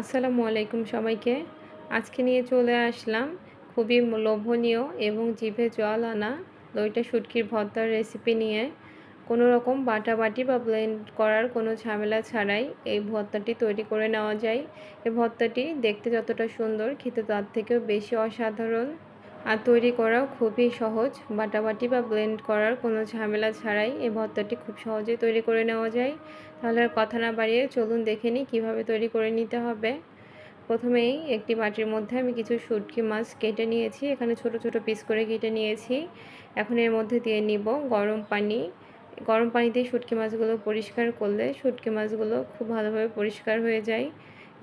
আসসালামু আলাইকুম সবাইকে। আজকে নিয়ে চলে আসলাম খুবই লোভনীয় এবং জিভে জল আনা দইটা শুটকির ভর্তার রেসিপি নিয়ে। কোনো রকম বাটাবাটি বা ব্লেন্ড করার কোনো ঝামেলা ছাড়াই এই ভর্তাটি তৈরি করে নেওয়া যায়। এই ভর্তাটি দেখতে যতটা সুন্দর, খেতে তার থেকেও বেশি অসাধারণ। আর তৈরি করাও খুবই সহজ। বাটাবাটি বা ব্লেন্ড করার কোনো ঝামেলা ছাড়াই এই ভর্তাটি খুব সহজেই তৈরি করে নেওয়া যায়। তাহলে আর কথা না বাড়িয়ে চলুন দেখে নিই কীভাবে তৈরি করে নিতে হবে। প্রথমেই একটি বাটির মধ্যে আমি কিছু শুটকি মাছ কেটে নিয়েছি। এখানে ছোট ছোট পিস করে কেটে নিয়েছি। এখন এর মধ্যে দিয়ে নিব গরম পানি। গরম পানি দিয়ে শুটকি মাছগুলো পরিষ্কার করলে শুটকি মাছগুলো খুব ভালোভাবে পরিষ্কার হয়ে যায়।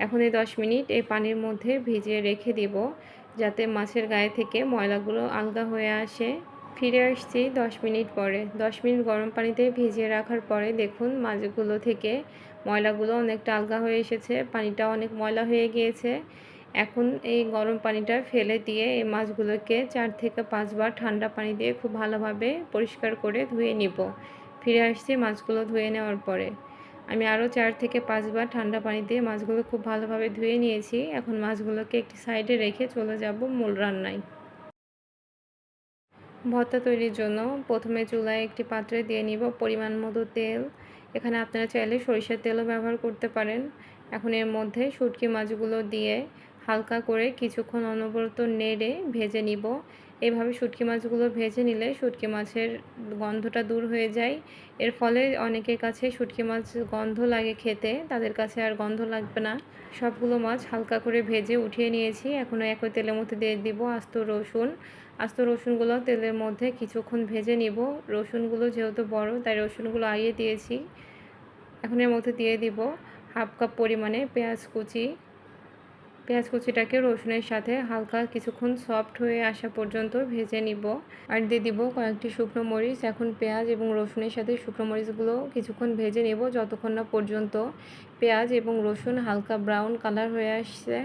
এখন এই দশ মিনিট এই পানির মধ্যে ভিজিয়ে রেখে দিব। যাতে মাছের গায়ে থেকে ময়লাগুলো আলগা হয়ে আসে। ফিরে আসছি দশ মিনিট পরে। দশ মিনিট গরম পানিতে ভিজিয়ে রাখার পরে দেখুন মাছগুলো থেকে ময়লাগুলো অনেকটা আলগা হয়ে এসেছে পানিটা অনেক ময়লা হয়ে গিয়েছে। এখন এই গরম পানিটা ফেলে দিয়ে এই মাছগুলোকে চার থেকে পাঁচবার ঠান্ডা পানি দিয়ে খুব ভালোভাবে পরিষ্কার করে ধুয়ে নিব। ফিরে আসছি মাছগুলো ধুয়ে নেওয়ার পরে। আমি আরও চার থেকে পাঁচবার ঠান্ডা পানি দিয়ে মাছগুলো খুব ভালোভাবে ধুয়ে নিয়েছি। এখন মাছগুলোকে একটি সাইডে রেখে চলে যাব মূল রান্নায়। ভর্তা তৈরির জন্য প্রথমে চুলায় একটি পাত্রে দিয়ে নিব পরিমাণ মতো তেল। এখানে আপনারা চাইলে সরিষার তেলও ব্যবহার করতে পারেন। এখন এর মধ্যে শুটকি মাছগুলো দিয়ে হালকা করে কিছুক্ষণ অনবরত নেড়ে ভেজে নিব। এভাবে শুটকি মাছগুলো ভেজে নিলে শুটকি মাছের গন্ধটা দূর হয়ে যায়। এর ফলে অনেকের কাছে শুটকি মাছ গন্ধ লাগে খেতে, তাদের কাছে আর গন্ধ লাগবে না। সবগুলো মাছ হালকা করে ভেজে উঠিয়ে নিয়েছি। এখনও একই তেলের মধ্যে দিয়ে দিব আস্ত রসুন। আস্ত রসুনগুলো তেলের মধ্যে কিছুক্ষণ ভেজে নিব। রসুনগুলো যেহেতু বড়, তাই রসুনগুলো আইয়ে দিয়েছি। এখন এর মধ্যে দিয়ে দিব হাফ কাপ পরিমাণে পেঁয়াজ কুচি। পেঁয়াজ কুচিটাকে রসুনের সাথে হালকা কিছুক্ষণ সফট হয়ে আসা পর্যন্ত ভেজে নিব। আর দিয়ে দিব কয়েকটি শুকনো মরিচ। এখন পেঁয়াজ এবং রসুনের সাথে শুকনো মরিচগুলো কিছুক্ষণ ভেজে নেব যতক্ষণ না পর্যন্ত পেঁয়াজ এবং রসুন হালকা ব্রাউন কালার হয়ে আসছে।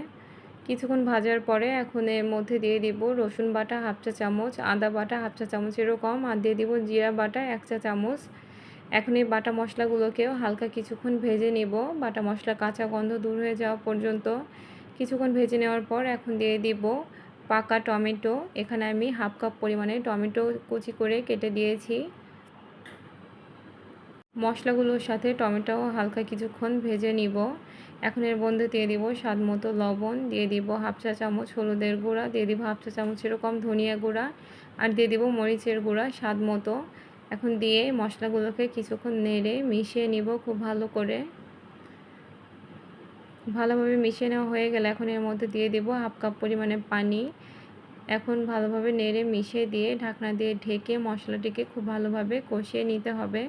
কিছুক্ষণ ভাজার পরে এখন এর মধ্যে দিয়ে দিব রসুন বাটা হাফ চা চামচ, আদা বাটা হাফ চা চামচ এরকম আর দিয়ে দিব জিরা বাটা এক চা চামচ। এখন এই বাটা মশলাগুলোকেও হালকা কিছুক্ষণ ভেজে নেব। বাটা মশলা কাঁচা গন্ধ দূর হয়ে যাওয়া পর্যন্ত কিছুক্ষণ ভেজে নেওয়ার পর এখন দিয়ে দিব পাকা টমেটো। এখানে আমি হাফ কাপ পরিমাণে টমেটো কুচি করে কেটে দিয়েছি। মশলাগুলোর সাথে টমেটো হালকা কিছুক্ষণ ভেজে নিব। এখন এর মধ্যে দিয়ে দিব স্বাদ মতো লবণ, দিয়ে দিব হাফ চা চামচ হলুদের গুঁড়া, দিয়ে দিব হাফ চা চামচ এরকম ধনিয়া গুঁড়া আর দিয়ে দিব মরিচের গুঁড়া স্বাদ মতো। এখন দিয়ে মশলাগুলোকে কিছুক্ষণ নেড়ে মিশিয়ে নিব খুব ভালো করে। ভালোভাবে মিশিয়ে নেওয়া হয়ে গেলে এখন এর মধ্যে দিয়ে দেবো হাফ কাপ পরিমাণে পানি। এখন ভালোভাবে নেড়ে মিশিয়ে দিয়ে ঢাকনা দিয়ে ঢেকে মশলাটিকে খুব ভালোভাবে কষিয়ে নিতে হবে।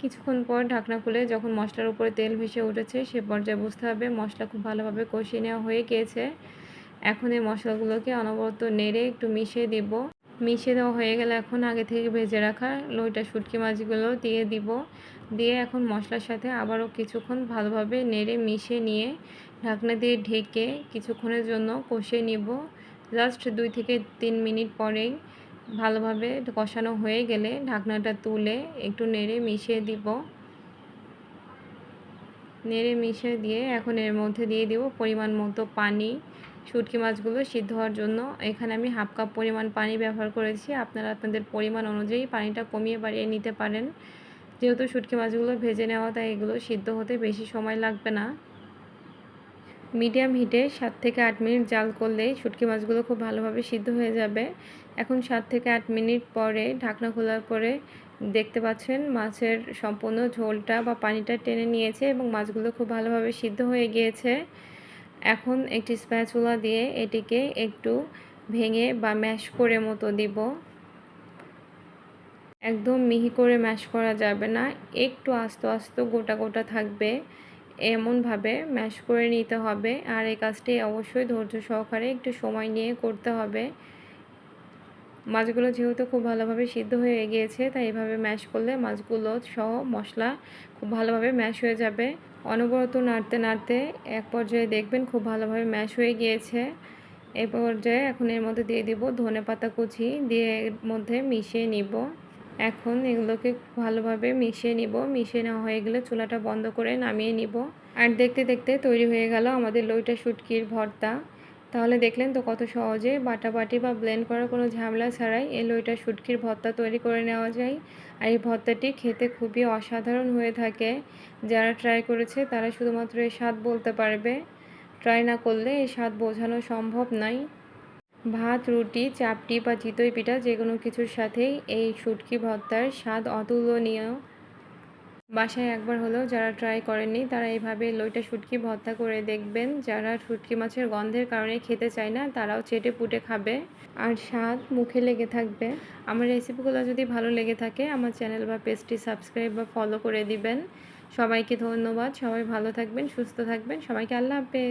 কিছুক্ষণ পর ঢাকনা খুলে যখন মশলার উপরে তেল ভেসে উঠেছে, সে পর্যায়ে বুঝতে হবে মশলা খুব ভালোভাবে কষিয়ে নেওয়া হয়ে গিয়েছে। এখন এই মশলাগুলোকে অনবরত নেড়ে একটু মিশিয়ে দিব। মিশিয়ে দেওয়া হয়ে গেলে এখন আগে থেকে ভেজে রাখা লইটা শুটকি মাছগুলো দিয়ে দিব। দিয়ে এখন মশলার সাথে আবারও কিছুক্ষণ ভালোভাবে নেড়ে মিশিয়ে নিয়ে ঢাকনা দিয়ে ঢেকে কিছুক্ষণের জন্য কষিয়ে নিব। জাস্ট দুই থেকে তিন মিনিট পরেই ভালোভাবে কষানো হয়ে গেলে ঢাকনাটা তুলে একটু নেড়ে মিশিয়ে দিব। নেড়ে মিশিয়ে দিয়ে এখন এর মধ্যে দিয়ে দিব পরিমাণ মতো পানি। শুটকি মাছগুলো সিদ্ধ হওয়ার জন্য। এখানে আমি হাফ কাপ পরিমাণ পানি ব্যবহার করেছি। আপনারা আপনাদের পরিমাণ অনুযায়ী পানিটা কমিয়ে বাড়িয়ে নিতে পারেন। যেহেতু শুটকি মাছগুলো ভেজে নেওয়া, তাই এগুলো সিদ্ধ হতে বেশি সময় লাগবে না। মিডিয়াম হিটে সাত থেকে আট মিনিট জাল করলে শুটকি মাছগুলো খুব ভালোভাবে সিদ্ধ হয়ে যাবে। এখন সাত থেকে আট মিনিট পরে ঢাকনা খোলার পরে দেখতে পাচ্ছেন মাছের সম্পূর্ণ ঝোলটা বা পানিটা টেনে নিয়েছে এবং মাছগুলো খুব ভালোভাবে সিদ্ধ হয়ে গিয়েছে। এখন একটি স্প্যাচুলা দিয়ে এটিকে একটু ভেঙে বা ম্যাশ করে মতো দিব। একদম মিহি করে ম্যাশ করা যাবে না, একটু আস্তে আস্তে গোটা গোটা থাকবে, এমনভাবে ম্যাশ করে নিতে হবে। আর এই কাজটি অবশ্যই ধৈর্য সহকারে একটু সময় নিয়ে করতে হবে। মাছগুলো যেহেতু খুব ভালোভাবে সিদ্ধ হয়ে গিয়েছে, তাই এভাবে ম্যাশ করলে মাছগুলো সহ মশলা খুব ভালোভাবে ম্যাশ হয়ে যাবে। অনবরত নাড়তে নাড়তে এক পর্যায়ে দেখবেন খুব ভালোভাবে ম্যাশ হয়ে গিয়েছে। এ পর্যায়ে এখন এর মধ্যে দিয়ে দিব ধনে পাতা কুচি, দিয়ে এর মধ্যে মিশিয়ে নিব। এখন এগুলোকে ভালোভাবে মিশিয়ে নিব। মিশিয়ে নেওয়া হয়ে গেলে চুলাটা বন্ধ করে নামিয়ে নিব। আর দেখতে দেখতে তৈরি হয়ে গেল আমাদের লইটা শুটকির ভর্তা। তাহলে দেখলেন তো কত সহজে বাটাবাটি বা ব্লেন্ড করার কোনো ঝামেলা ছাড়াই এই লইটা শুটকির ভর্তা তৈরি করে নেওয়া যায়। আর এই ভর্তাটি খেতে খুবই অসাধারণ হয়ে থাকে। যারা ট্রাই করেছে তারা শুধুমাত্র এই স্বাদ বলতে পারবে। ট্রাই না করলে এই স্বাদ বোঝানো সম্ভব নয় ভাত, রুটি, চাপটি বা চিতই পিঠা যে কোনো কিছুর সাথেই এই শুটকি ভর্তার স্বাদ অতুলনীয়। বাসায় একবার হলেও যারা ট্রাই করেননি, তারা এইভাবে লইটা শুটকি ভর্তা করে দেখবেন। যারা শুটকি মাছের গন্ধের কারণে খেতে চায় না, তারাও চেটে পুটে খাবে। আর স্বাদ মুখে লেগে থাকবে। আমার রেসিপিগুলো যদি ভালো লেগে থাকে, আমার চ্যানেল বা পেজটি সাবস্ক্রাইব বা ফলো করে দিবেন। সবাইকে ধন্যবাদ। সবাই ভালো থাকবেন, সুস্থ থাকবেন। সবাইকে আল্লাহ হাফেজ।